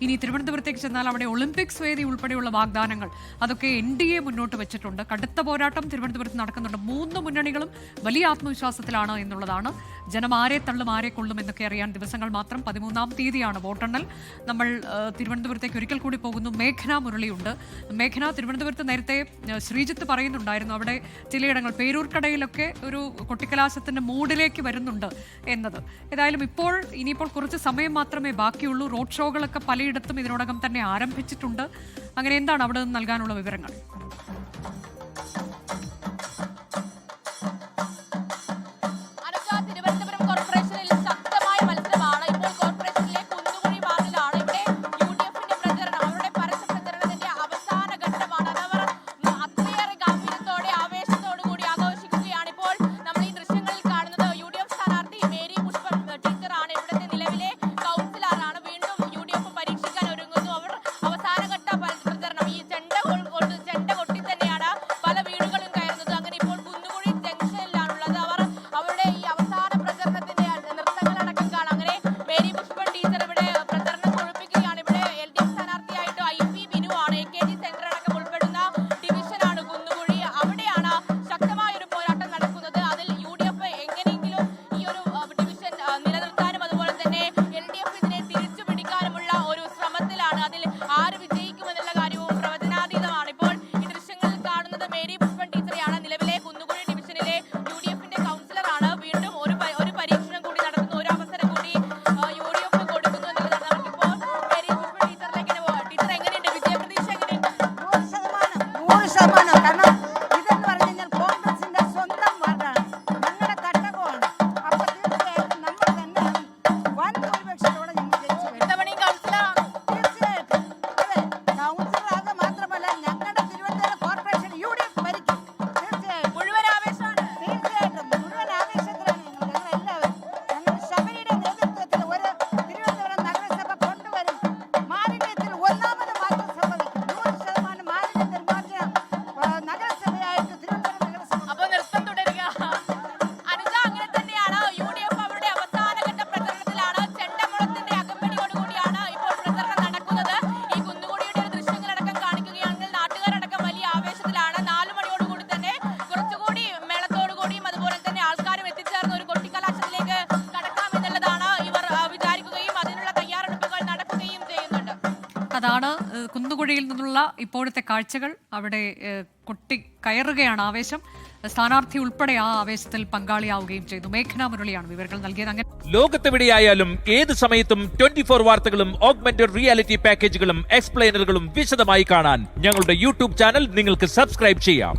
ഇനി തിരുവനന്തപുരത്തേക്ക് ചെന്നാൽ അവിടെ ഒളിമ്പിക്സ് വേദി ഉൾപ്പെടെയുള്ള വാഗ്ദാനങ്ങൾ. അതൊക്കെ എൻ ഡി എ മുന്നോട്ട് വെച്ചിട്ടുണ്ട്. കടുത്ത പോരാട്ടം തിരുവനന്തപുരത്ത് നടക്കുന്നുണ്ട്. മൂന്ന് മുന്നണികളും വലിയ ആത്മവിശ്വാസത്തിലാണ് എന്നുള്ളതാണ്. ജനം ആരെ തള്ളും ആരെ കൊള്ളും എന്നൊക്കെ അറിയാൻ ദിവസങ്ങൾ മാത്രം പതിമൂന്നാം തീയതിയാണ് വോട്ടെണ്ണൽ. നമ്മൾ തിരുവനന്തപുരത്തേക്ക് ഒരിക്കൽ കൂടി പോകുന്നു. മേഘന മുരളിയുണ്ട്. മേഘന തിരുവനന്തപുരത്ത് നേരത്തെ ശ്രീജിത്ത് പറയുന്നുണ്ടായിരുന്നു. അവിടെ ചിലയിടങ്ങൾ പേരൂർക്കടയിലൊക്കെ ഒരു കൊട്ടിക്കലാശത്തിന്റെ മൂഡിലേക്ക് വരുന്നുണ്ട് എന്നത്. ഏതായാലും ഇപ്പോൾ ഇനിയിപ്പോൾ കുറച്ച് സമയം മാത്രമേ ബാക്കിയുള്ളൂ. റോഡ് ഷോകൾ ചർച്ചകളൊക്കെ പലയിടത്തും ഇതിനോടകം തന്നെ ആരംഭിച്ചിട്ടുണ്ട്. അങ്ങനെ എന്താണ് അവിടെ നിന്ന് നൽകാനുള്ള വിവരങ്ങൾ? the Mary ഇതാണ് കുന്നുകുഴിയിൽ നിന്നുള്ള ഇപ്പോഴത്തെ കാഴ്ചകൾ. അവിടെ കൊട്ടി കയറുകയാണ് ആവേശം. സ്ഥാനാർത്ഥി ഉൾപ്പെടെ ആ ആവേശത്തിൽ പങ്കാളിയാവുകയും ചെയ്തു. മേഘന മുരളിയാണ് വിവരങ്ങൾ നൽകിയത്. അങ്ങനെ ലോകത്തെവിടെയായാലും ഏത് സമയത്തും ട്വന്റി ഫോർ വാർത്തകളും ഓഗ്മെന്റഡ് റിയാലിറ്റി പാക്കേജുകളും എക്സ്പ്ലെയിനറുകളും വിശദമായി കാണാൻ ഞങ്ങളുടെ യൂട്യൂബ് ചാനൽ നിങ്ങൾക്ക് സബ്സ്ക്രൈബ് ചെയ്യാം.